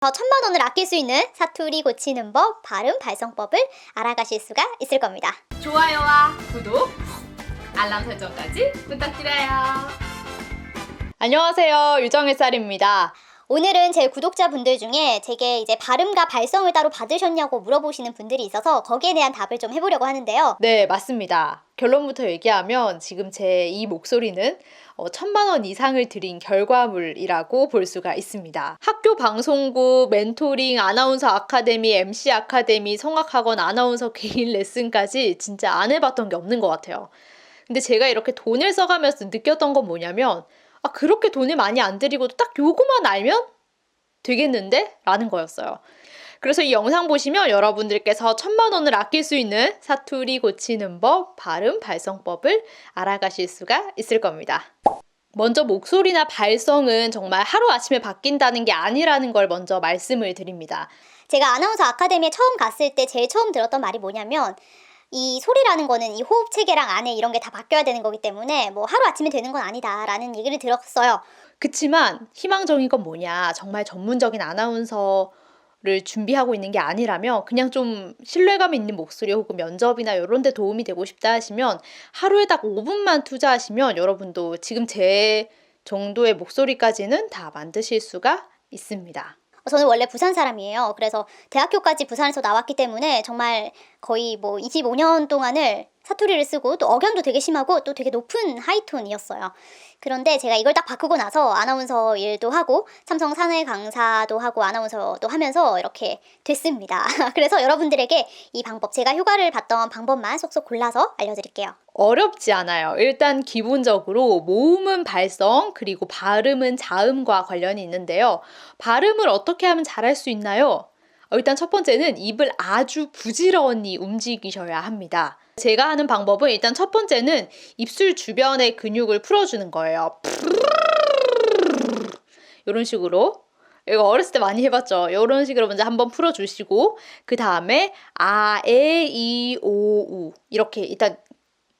더 천만 원을 아낄 수 있는 사투리 고치는 법, 발음, 발성법을 알아가실 수가 있을 겁니다. 좋아요와 구독, 알람 설정까지 부탁드려요. 안녕하세요. 유정의 쌀입니다. 오늘은 제 구독자분들 중에 제게 이제 발음과 발성을 따로 받으셨냐고 물어보시는 분들이 있어서 거기에 대한 답을 좀 해보려고 하는데요. 네, 맞습니다. 결론부터 얘기하면 지금 제 이 목소리는 어, 천만 원 이상을 들인 결과물이라고 볼 수가 있습니다. 학교 방송국, 멘토링, 아나운서 아카데미, MC 아카데미, 성악학원 아나운서 개인 레슨까지 진짜 안 해봤던 게 없는 것 같아요. 근데 제가 이렇게 돈을 써가면서 느꼈던 건 뭐냐면 아, 그렇게 돈을 많이 안 들이고도 딱 요거만 알면 되겠는데? 라는 거였어요. 그래서 이 영상 보시면 여러분들께서 천만 원을 아낄 수 있는 사투리 고치는 법, 발음, 발성법을 알아가실 수가 있을 겁니다. 먼저 목소리나 발성은 정말 하루아침에 바뀐다는 게 아니라는 걸 먼저 말씀을 드립니다. 제가 아나운서 아카데미에 처음 갔을 때 제일 처음 들었던 말이 뭐냐면 이 소리라는 거는 이 호흡 체계랑 안에 이런 게 다 바뀌어야 되는 거기 때문에 뭐 하루 아침에 되는 건 아니다라는 얘기를 들었어요. 그치만 희망적인 건 뭐냐. 정말 전문적인 아나운서 를 준비하고 있는 게 아니라면 그냥 좀 신뢰감 있는 목소리 혹은 면접이나 이런 데 도움이 되고 싶다 하시면 하루에 딱 5분만 투자하시면 여러분도 지금 제 정도의 목소리까지는 다 만드실 수가 있습니다. 저는 원래 부산 사람이에요. 그래서 대학교까지 부산에서 나왔기 때문에 정말 거의 뭐 25년 동안을 사투리를 쓰고 또 억양도 되게 심하고 또 되게 높은 하이톤이었어요. 그런데 제가 이걸 딱 바꾸고 나서 아나운서 일도 하고 삼성 사내 강사도 하고 아나운서도 하면서 이렇게 됐습니다. 그래서 여러분들에게 이 방법 제가 휴가를 봤던 방법만 쏙쏙 골라서 알려드릴게요. 어렵지 않아요. 일단 기본적으로 모음은 발성 그리고 발음은 자음과 관련이 있는데요. 발음을 어떻게 하면 잘할 수 있나요? 어, 일단 첫 번째는 입을 아주 부지런히 움직이셔야 합니다. 제가 하는 방법은 일단 첫 번째는 입술 주변의 근육을 풀어주는 거예요. 이런 식으로 이거 어렸을 때 많이 해봤죠. 이런 식으로 먼저 한번 풀어주시고 그 다음에 아, 에, 이, 오, 우 이렇게 일단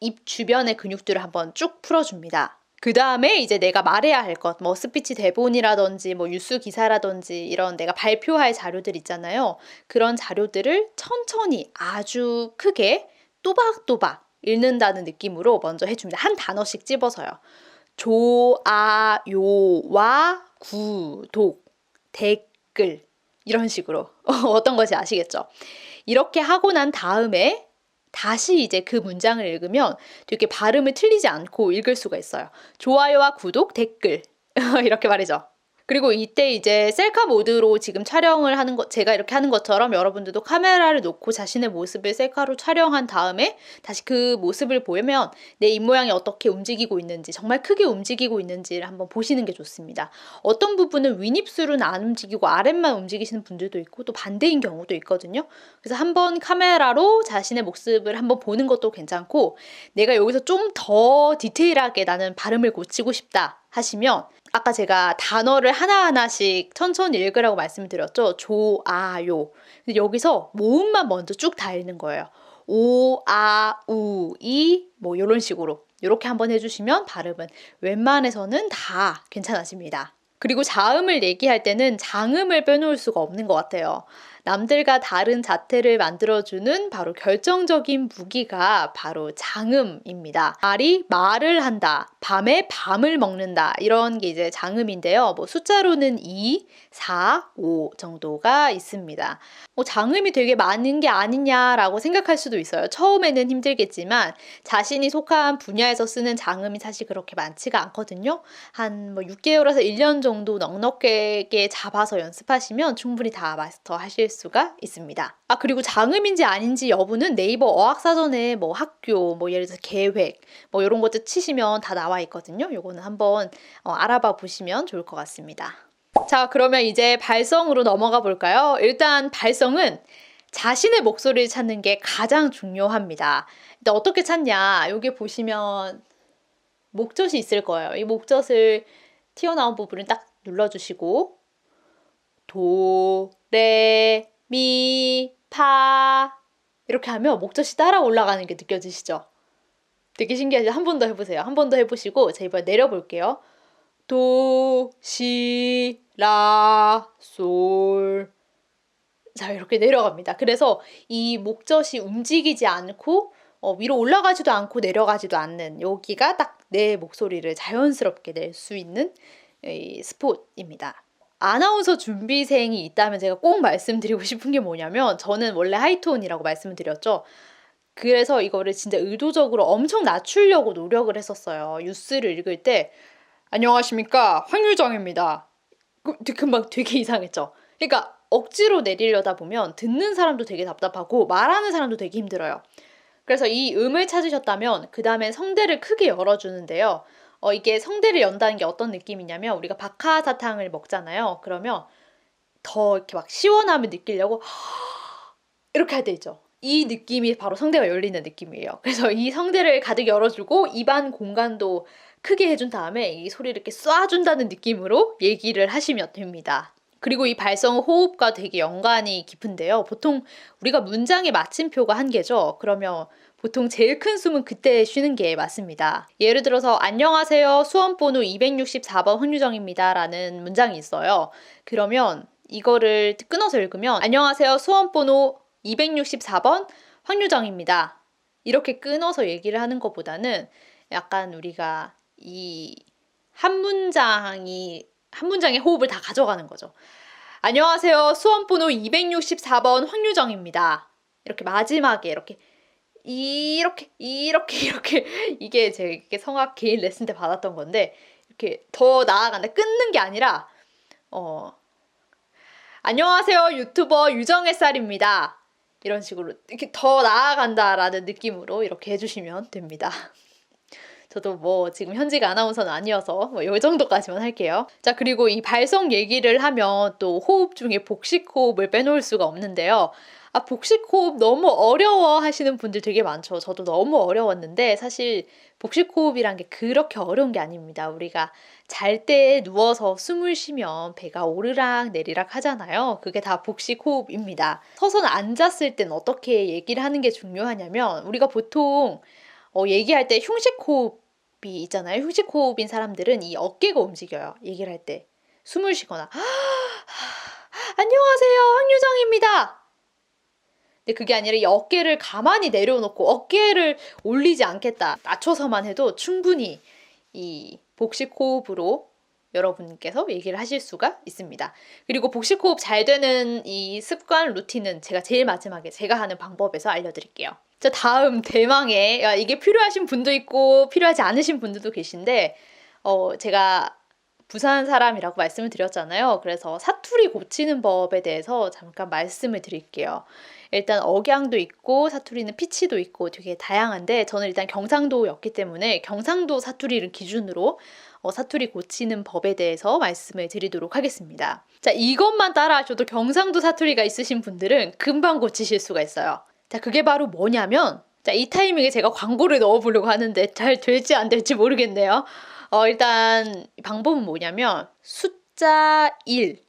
입 주변의 근육들을 한번 쭉 풀어줍니다. 그 다음에 이제 내가 말해야 할 것, 뭐 스피치 대본이라든지 뭐 뉴스 기사라든지 이런 내가 발표할 자료들 있잖아요. 그런 자료들을 천천히 아주 크게 또박또박 읽는다는 느낌으로 먼저 해줍니다. 한 단어씩 집어서요. 좋아요와 구독, 댓글 이런 식으로 어떤 것이 아시겠죠? 이렇게 하고 난 다음에 다시 이제 그 문장을 읽으면 되게 발음을 틀리지 않고 읽을 수가 있어요. 좋아요와 구독, 댓글 이렇게 말이죠. 그리고 이때 이제 셀카 모드로 지금 촬영을 하는 것, 제가 이렇게 하는 것처럼 여러분들도 카메라를 놓고 자신의 모습을 셀카로 촬영한 다음에 다시 그 모습을 보면 내 입모양이 어떻게 움직이고 있는지, 정말 크게 움직이고 있는지를 한번 보시는 게 좋습니다. 어떤 부분은 윗입술은 안 움직이고 아랫만 움직이시는 분들도 있고 또 반대인 경우도 있거든요. 그래서 한번 카메라로 자신의 모습을 한번 보는 것도 괜찮고 내가 여기서 좀 더 디테일하게 나는 발음을 고치고 싶다 하시면 아까 제가 단어를 하나하나씩 천천히 읽으라고 말씀드렸죠. 조 아요. 여기서 모음만 먼저 쭉 다 읽는 거예요. 오, 아, 우, 이, 뭐, 이런 식으로. 이렇게 한번 해주시면 발음은 웬만해서는 다 괜찮아집니다. 그리고 자음을 얘기할 때는 장음을 빼놓을 수가 없는 것 같아요. 남들과 다른 자태를 만들어주는 바로 결정적인 무기가 바로 장음입니다. 말이 말을 한다. 밤에 밤을 먹는다. 이런 게 이제 장음인데요. 뭐 숫자로는 2, 4, 5 정도가 있습니다. 뭐 장음이 되게 많은 게 아니냐라고 생각할 수도 있어요. 처음에는 힘들겠지만 자신이 속한 분야에서 쓰는 장음이 사실 그렇게 많지가 않거든요. 한 뭐 6개월에서 1년 정도 넉넉하게 잡아서 연습하시면 충분히 다 마스터 하실 수가 있습니다. 아, 그리고 장음인지 아닌지 여부는 네이버 어학사전에 뭐 학교, 뭐 예를 들어서 계획, 뭐 이런 것들 치시면 다 나와 있거든요. 요거는 한번 어, 알아봐 보시면 좋을 것 같습니다. 자, 그러면 이제 발성으로 넘어가 볼까요? 일단 발성은 자신의 목소리를 찾는 게 가장 중요합니다. 근데 어떻게 찾냐? 여기 보시면 목젖이 있을 거예요. 이 목젖을 튀어나온 부분을 딱 눌러주시고 도, 레, 미, 파 이렇게 하면 목젖이 따라 올라가는 게 느껴지시죠? 되게 신기하죠? 한 번 더 해보세요. 한 번 더 해보시고 제가 이번에 내려볼게요. 도, 시, 라, 솔. 자, 이렇게 내려갑니다. 그래서 이 목젖이 움직이지 않고 어, 위로 올라가지도 않고 내려가지도 않는 여기가 딱 내 목소리를 자연스럽게 낼 수 있는 이 스폿입니다. 아나운서 준비생이 있다면 제가 꼭 말씀드리고 싶은 게 뭐냐면 저는 원래 하이톤이라고 말씀을 드렸죠. 그래서 이거를 진짜 의도적으로 엄청 낮추려고 노력을 했었어요. 뉴스를 읽을 때 안녕하십니까 황유정입니다. 그, 금방 되게 이상했죠. 그러니까 억지로 내리려다 보면 듣는 사람도 되게 답답하고 말하는 사람도 되게 힘들어요. 그래서 이 음을 찾으셨다면 그 다음에 성대를 크게 열어주는데요. 어, 이게 성대를 연다는 게 어떤 느낌이냐면 우리가 박하사탕을 먹잖아요. 그러면 더 이렇게 막 시원함을 느끼려고 이렇게 할 때 있죠. 이 느낌이 바로 성대가 열리는 느낌이에요. 그래서 이 성대를 가득 열어주고 입안 공간도 크게 해준 다음에 이 소리를 이렇게 쏴준다는 느낌으로 얘기를 하시면 됩니다. 그리고 이 발성 호흡과 되게 연관이 깊은데요. 보통 우리가 문장의 마침표가 한 개죠. 그러면 보통 제일 큰 숨은 그때 쉬는 게 맞습니다. 예를 들어서 안녕하세요. 수험번호 264번 황유정입니다. 라는 문장이 있어요. 그러면 이거를 끊어서 읽으면 안녕하세요. 수험번호 264번 황유정입니다. 이렇게 끊어서 얘기를 하는 것보다는 약간 우리가 이 한 문장이 한 문장의 호흡을 다 가져가는 거죠. 안녕하세요. 수험 번호 264번 황유정입니다. 이렇게 마지막에 이렇게 이렇게 이렇게 이렇게 이게 제 성악 개인 레슨 때 받았던 건데 이렇게 더 나아간다. 끊는 게 아니라 어 안녕하세요. 유튜버 유정의 쌀입니다. 이런 식으로 이렇게 더 나아간다라는 느낌으로 이렇게 해주시면 됩니다. 저도 뭐 지금 현직 아나운서는 아니어서 뭐 요 정도까지만 할게요. 자, 그리고 이 발성 얘기를 하면 또 호흡 중에 복식 호흡을 빼놓을 수가 없는데요. 아, 복식 호흡 너무 어려워 하시는 분들 되게 많죠. 저도 너무 어려웠는데 사실 복식 호흡이란 게 그렇게 어려운 게 아닙니다. 우리가 잘 때 누워서 숨을 쉬면 배가 오르락 내리락 하잖아요. 그게 다 복식 호흡입니다. 서서 앉았을 땐 어떻게 얘기를 하는 게 중요하냐면 우리가 보통 어, 얘기할 때 흉식 호흡 이 있잖아요. 흉식 호흡인 사람들은 이 어깨가 움직여요. 얘기를 할 때. 숨을 쉬거나. 안녕하세요. 황유정입니다. 근데 그게 아니라 이 어깨를 가만히 내려놓고 어깨를 올리지 않겠다. 낮춰서만 해도 충분히 이 복식 호흡으로 여러분께서 얘기를 하실 수가 있습니다. 그리고 복식 호흡 잘 되는 이 습관 루틴은 제가 제일 마지막에 제가 하는 방법에서 알려드릴게요. 자, 다음 대망의 야, 이게 필요하신 분도 있고 필요하지 않으신 분들도 계신데 어, 제가 부산 사람이라고 말씀을 드렸잖아요. 그래서 사투리 고치는 법에 대해서 잠깐 말씀을 드릴게요. 일단 억양도 있고 사투리는 피치도 있고 되게 다양한데 저는 일단 경상도였기 때문에 경상도 사투리를 기준으로 어, 사투리 고치는 법에 대해서 말씀을 드리도록 하겠습니다. 자, 이것만 따라하셔도 경상도 사투리가 있으신 분들은 금방 고치실 수가 있어요. 자, 그게 바로 뭐냐면, 자, 이 타이밍에 제가 광고를 넣어보려고 하는데 잘 될지 안 될지 모르겠네요. 어, 일단, 방법은 뭐냐면, 숫자 1,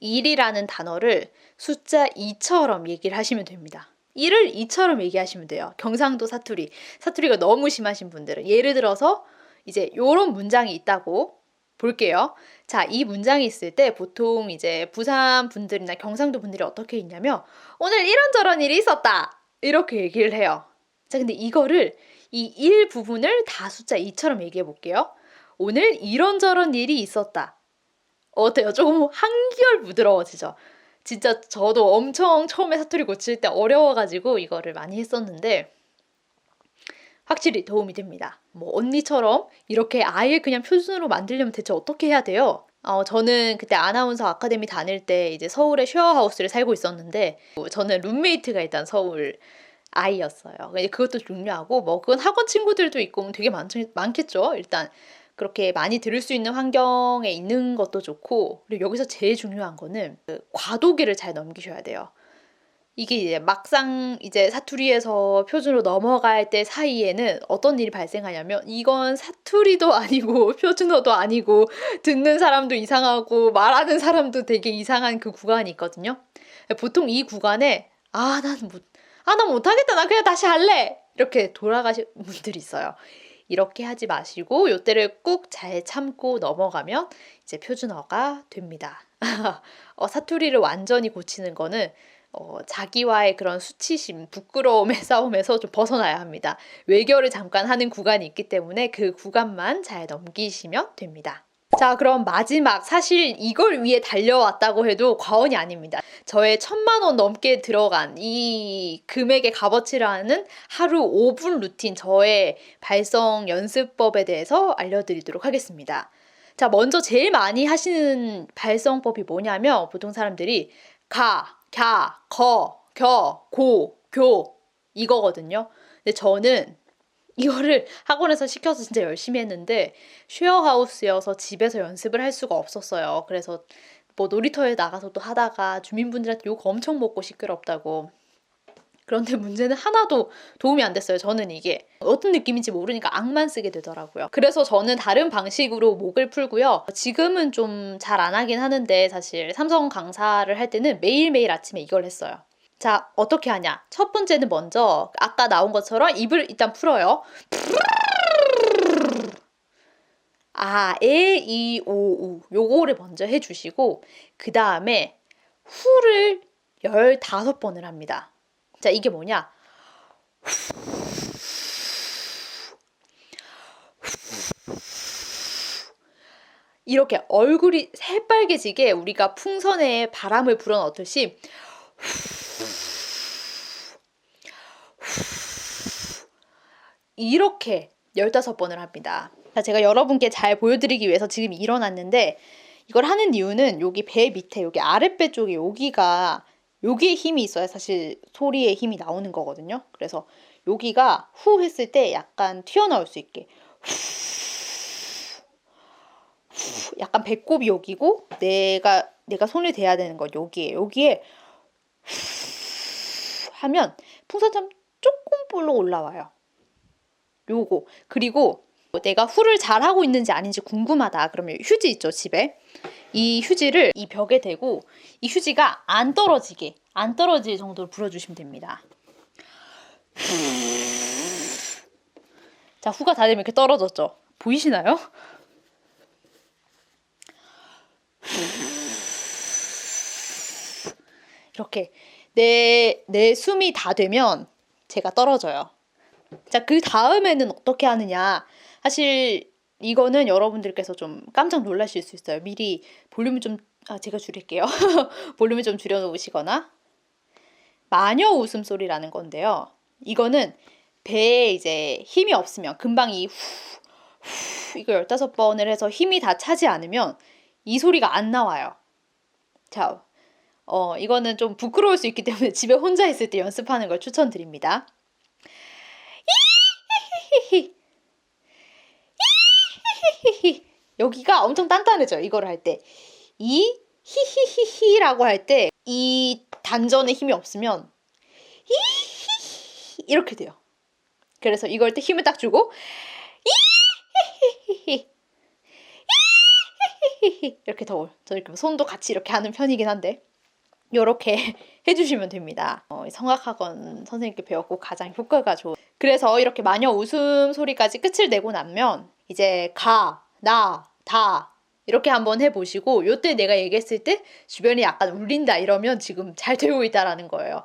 1이라는 단어를 숫자 2처럼 얘기를 하시면 됩니다. 1을 2처럼 얘기하시면 돼요. 경상도 사투리. 사투리가 너무 심하신 분들은. 예를 들어서, 이제 요런 문장이 있다고 볼게요. 자, 이 문장이 있을 때 보통 이제 부산 분들이나 경상도 분들이 어떻게 있냐면 오늘 이런저런 일이 있었다. 이렇게 얘기를 해요. 자, 근데 이거를 이 일 부분을 다 숫자 2처럼 얘기해 볼게요. 오늘 이런저런 일이 있었다. 어때요? 조금 한결 부드러워지죠? 진짜 저도 엄청 처음에 사투리 고칠 때 어려워가지고 이거를 많이 했었는데 확실히 도움이 됩니다. 뭐 언니처럼 이렇게 아예 그냥 표준으로 만들려면 대체 어떻게 해야 돼요? 어, 저는 그때 아나운서 아카데미 다닐 때 이제 서울의 쉐어하우스를 살고 있었는데 저는 룸메이트가 일단 서울 아이였어요. 그것도 중요하고 뭐 그건 학원 친구들도 있고 되게 많, 많겠죠. 일단 그렇게 많이 들을 수 있는 환경에 있는 것도 좋고 그리고 여기서 제일 중요한 거는 그 과도기를 잘 넘기셔야 돼요. 이게 이제 막상 이제 사투리에서 표준으로 넘어갈 때 사이에는 어떤 일이 발생하냐면 이건 사투리도 아니고 표준어도 아니고 듣는 사람도 이상하고 말하는 사람도 되게 이상한 그 구간이 있거든요. 보통 이 구간에 아, 난 못, 아, 나 못하겠다. 나 그냥 다시 할래. 이렇게 돌아가신 분들이 있어요. 이렇게 하지 마시고 요때를 꾹 잘 참고 넘어가면 이제 표준어가 됩니다. 어, 사투리를 완전히 고치는 거는 어, 자기와의 그런 수치심, 부끄러움의 싸움에서 좀 벗어나야 합니다. 외교를 잠깐 하는 구간이 있기 때문에 그 구간만 잘 넘기시면 됩니다. 자, 그럼 마지막 사실 이걸 위해 달려왔다고 해도 과언이 아닙니다. 저의 천만 원 넘게 들어간 이 금액의 값어치를 하는 하루 5분 루틴 저의 발성 연습법에 대해서 알려드리도록 하겠습니다. 자, 먼저 제일 많이 하시는 발성법이 뭐냐면 보통 사람들이 가, 갸, 거, 겨, 고, 교 이거거든요. 근데 저는 이거를 학원에서 시켜서 진짜 열심히 했는데 쉐어하우스여서 집에서 연습을 할 수가 없었어요. 그래서 뭐 놀이터에 나가서 또 하다가 주민분들한테 욕 엄청 먹고 시끄럽다고. 그런데 문제는 하나도 도움이 안 됐어요. 저는 이게 어떤 느낌인지 모르니까 악만 쓰게 되더라고요. 그래서 저는 다른 방식으로 목을 풀고요. 지금은 좀 잘 안 하긴 하는데 사실 삼성 강사를 할 때는 매일매일 아침에 이걸 했어요. 자, 어떻게 하냐? 첫 번째는 먼저 아까 나온 것처럼 입을 일단 풀어요. 아, 에, 이, 오, 우. 요거를 먼저 해주시고, 그 다음에 후를 15번을 합니다. 자, 이게 뭐냐? 이렇게 얼굴이 새빨개지게 우리가 풍선에 바람을 불어넣듯이 이렇게 15번을 합니다. 자, 제가 여러분께 잘 보여드리기 위해서 지금 일어났는데 이걸 하는 이유는 여기 배 밑에 여기 아랫배 쪽에 여기가 여기에 힘이 있어야 사실 소리에 힘이 나오는 거거든요. 그래서 여기가 후 했을 때 약간 튀어나올 수 있게 약간 배꼽이 여기고 내가 내가 손을 대야 되는 건 여기에 여기에 하면 풍선처럼 조금 볼로 올라와요. 요거 그리고 내가 후를 잘 하고 있는지 아닌지 궁금하다 그러면 휴지 있죠 집에 이 휴지를 이 벽에 대고 이 휴지가 안 떨어지게 안 떨어질 정도로 불어주시면 됩니다. 자 후가 다 되면 이렇게 떨어졌죠. 보이시나요? 이렇게 내, 내 숨이 다 되면 제가 떨어져요. 자, 그 다음에는 어떻게 하느냐. 사실 이거는 여러분들께서 좀 깜짝 놀라실 수 있어요. 미리 볼륨을 좀, 아, 제가 줄일게요. 볼륨을 좀 줄여놓으시거나. 마녀 웃음소리라는 건데요. 이거는 배에 이제 힘이 없으면 금방 이 후, 후, 이거 15번을 해서 힘이 다 차지 않으면 이 소리가 안 나와요. 자, 어, 이거는 좀 부끄러울 수 있기 때문에 집에 혼자 있을 때 연습하는 걸 추천드립니다. 여기가 엄청 단단해져요. 이거를 할 때. 이 히히히히라고 할 때 이 단전에 힘이 없으면 히히히 이렇게 돼요. 그래서 이걸 때 힘을 딱 주고 이렇게 더저 이렇게 손도 같이 이렇게 하는 편이긴 한데 이렇게 해주시면 됩니다. 어, 성악학원 선생님께 배웠고 가장 효과가 좋은. 그래서 이렇게 마녀 웃음 소리까지 끝을 내고 나면 이제 가, 나, 다 이렇게 한번 해보시고 요때 내가 얘기했을 때 주변이 약간 울린다 이러면 지금 잘 되고 있다라는 거예요.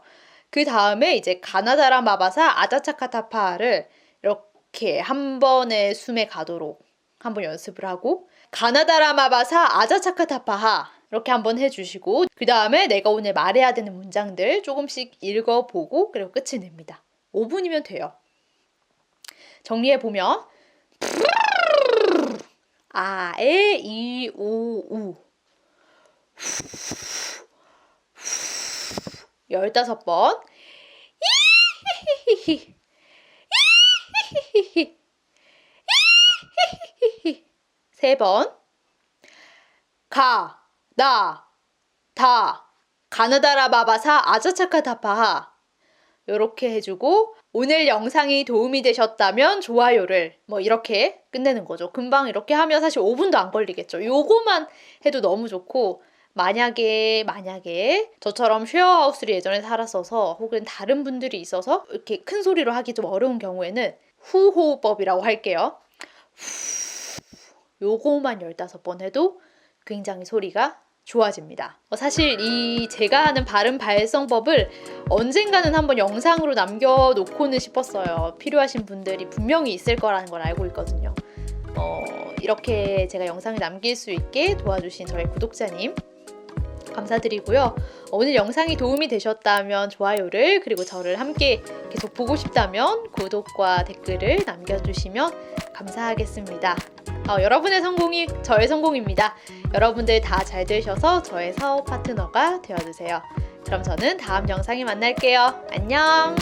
그 다음에 이제 가나다라 마바사 아자차카타파를 이렇게 한 번에 숨에 가도록 한번 연습을 하고 가나다라 마바사 아자차카타파하 이렇게 한번 해주시고 그 다음에 내가 오늘 말해야 되는 문장들 조금씩 읽어보고 그리고 끝을 냅니다. 5분이면 돼요. 정리해보면 아, 에, 이, 오, 우. 열다섯 번. 세 번. 가, 나, 다. 가나다라 바바사 아자차카타파하. 요렇게 해주고 오늘 영상이 도움이 되셨다면 좋아요를 뭐 이렇게 끝내는 거죠. 금방 이렇게 하면 사실 5분도 안 걸리겠죠. 요거만 해도 너무 좋고 만약에 만약에 저처럼 쉐어하우스를 예전에 살았어서 혹은 다른 분들이 있어서 이렇게 큰 소리로 하기 좀 어려운 경우에는 후호흡법이라고 할게요. 요거만 15번 해도 굉장히 소리가 좋아집니다. 어, 사실 이 제가 하는 발음 발성법을 언젠가는 한번 영상으로 남겨놓고는 싶었어요. 필요하신 분들이 분명히 있을 거라는 걸 알고 있거든요. 어, 이렇게 제가 영상을 남길 수 있게 도와주신 저희 구독자님 감사드리고요. 오늘 영상이 도움이 되셨다면 좋아요를 그리고 저를 함께 계속 보고 싶다면 구독과 댓글을 남겨주시면 감사하겠습니다. 어, 여러분의 성공이 저의 성공입니다. 여러분들 다 잘 되셔서 저의 사업 파트너가 되어주세요. 그럼 저는 다음 영상에 만날게요. 안녕!